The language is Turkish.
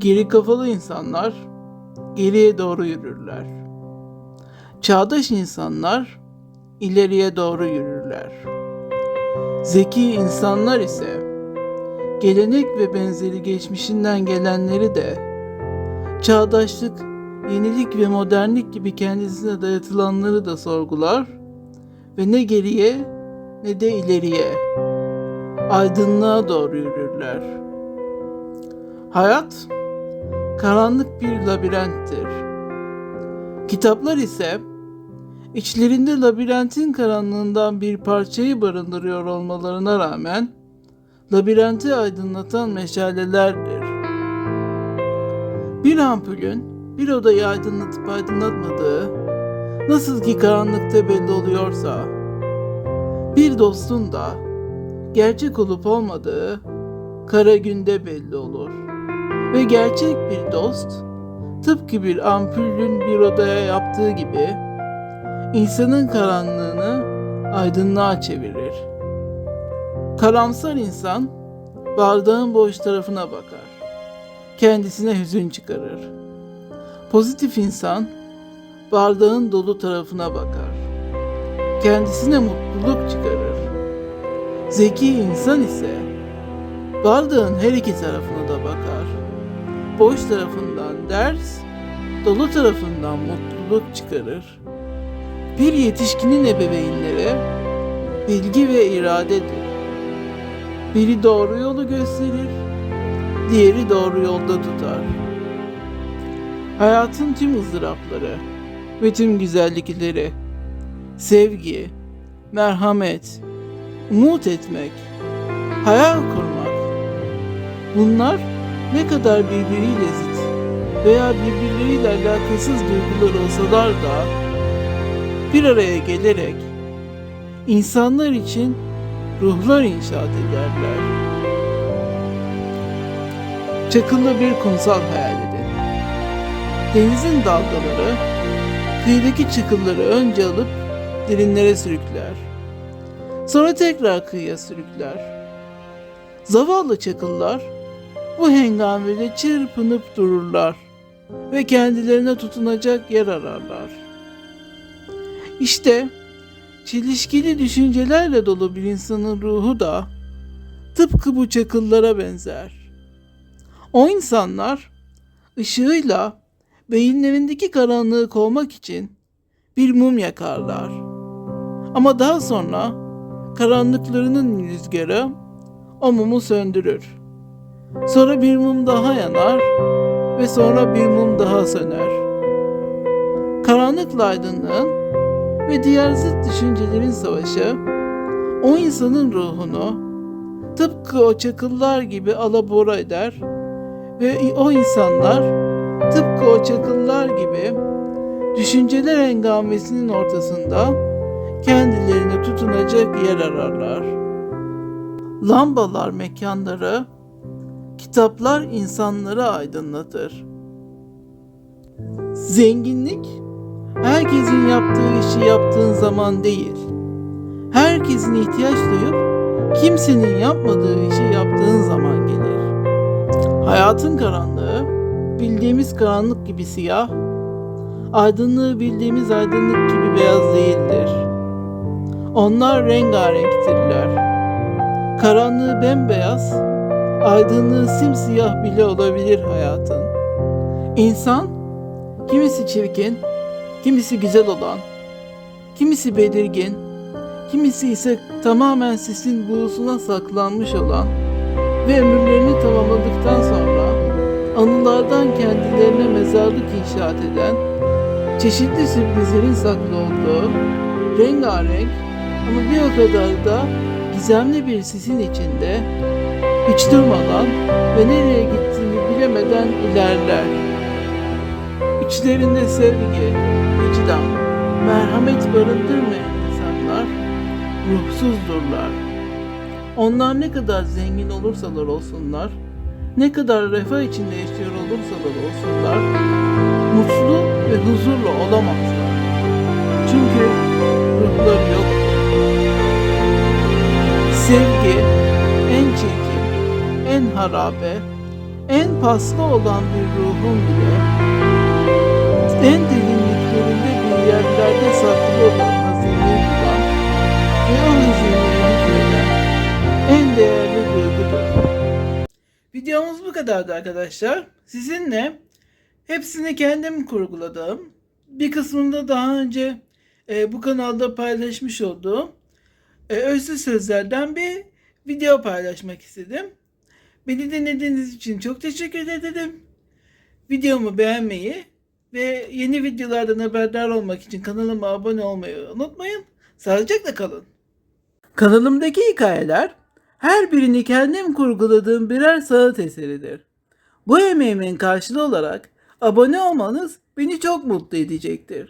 Geri kafalı insanlar geriye doğru yürürler. Çağdaş insanlar ileriye doğru yürürler. Zeki insanlar ise gelenek ve benzeri geçmişinden gelenleri de çağdaşlık, yenilik ve modernlik gibi kendisine dayatılanları da sorgular ve ne geriye ne de ileriye aydınlığa doğru yürürler. Hayat karanlık bir labirenttir. Kitaplar ise içlerinde labirentin karanlığından bir parçayı barındırıyor olmalarına rağmen labirenti aydınlatan meşalelerdir. Bir ampulün bir odayı aydınlatıp aydınlatmadığı nasıl ki karanlıkta belli oluyorsa bir dostun da gerçek olup olmadığı kara günde belli olur. Ve gerçek bir dost tıpkı bir ampulün bir odaya yaptığı gibi insanın karanlığını aydınlığa çevirir. Karamsar insan bardağın boş tarafına bakar. Kendisine hüzün çıkarır. Pozitif insan bardağın dolu tarafına bakar. Kendisine mutluluk çıkarır. Zeki insan ise bardağın her iki tarafına da bakar. Boş tarafından ders, dolu tarafından mutluluk çıkarır. Bir yetişkinin ebeveynleri bilgi ve iradedir. Biri doğru yolu gösterir, diğeri doğru yolda tutar. Hayatın tüm ızdırapları ve tüm güzellikleri, sevgi, merhamet, umut etmek, hayal kurmak. Bunlar ne kadar birbiriyle zıt veya birbirleriyle alakasız duygular olsalar da bir araya gelerek insanlar için ruhlar inşaat ederler. Çakıllı bir kumsal hayal edin. Denizin dalgaları kıyıdaki çakılları önce alıp derinlere sürükler. Sonra tekrar kıyıya sürükler. Zavallı çakıllar bu hengamede çırpınıp dururlar ve kendilerine tutunacak yer ararlar. İşte çelişkili düşüncelerle dolu bir insanın ruhu da tıpkı bu çakıllara benzer. O insanlar ışığıyla beyinlerindeki karanlığı kovmak için bir mum yakarlar. Ama daha sonra karanlıklarının rüzgarı o mumu söndürür. Sonra bir mum daha yanar ve sonra bir mum daha söner. Karanlıkla aydınlığın ve diğer zıt düşüncelerin savaşı o insanın ruhunu tıpkı o çakıllar gibi alabora eder ve o insanlar tıpkı o çakıllar gibi düşünceler hengamesinin ortasında kendilerine tutunacak yer ararlar. Lambalar mekanları, kitaplar insanları aydınlatır. Zenginlik herkesin yaptığı işi yaptığın zaman değil. Herkesin ihtiyaç duyup kimsenin yapmadığı işi yaptığın zaman gelir. Hayatın karanlığı bildiğimiz karanlık gibi siyah, aydınlığı bildiğimiz aydınlık gibi beyaz değildir. Onlar rengarenktirler. Karanlığı bembeyaz, aydınlığı simsiyah bile olabilir hayatın. İnsan, kimisi çirkin, kimisi güzel olan, kimisi belirgin, kimisi ise tamamen sisin buğusuna saklanmış olan ve ömürlerini tamamladıktan sonra anılardan kendilerine mezarlık inşaat eden, çeşitli sürprizlerin saklı olduğu, rengarenk ama bir o kadar da gizemli bir sisin içinde hiç durmadan ve nereye gittiğini bilemeden ilerler. İçlerinde sevgi, vicdan, merhamet barındırmayan insanlar ruhsuzdurlar. Onlar ne kadar zengin olursalar olsunlar, ne kadar refah içinde yaşıyor olursalar olsunlar, mutlu ve huzurlu olamazlar. Çünkü ruhları yok. Sevgi harabe, en paslı olan bir ruhun bile en derinliklerinde bir yerlerde saklı olan hazırlığı bulan ve o hazineye hükmeden en değerli duygudur. Videomuz bu kadardı arkadaşlar. Sizinle hepsini kendim kurguladım. Bir kısmında daha önce e, bu kanalda paylaşmış olduğum e, özlü sözlerden bir video paylaşmak istedim. Beni dinlediğiniz için çok teşekkür ederim. Videomu beğenmeyi ve yeni videolardan haberdar olmak için kanalıma abone olmayı unutmayın. Sağlıcakla kalın. Kanalımdaki hikayeler her birini kendim kurguladığım birer sanat eseridir. Bu emeğimin karşılığı olarak abone olmanız beni çok mutlu edecektir.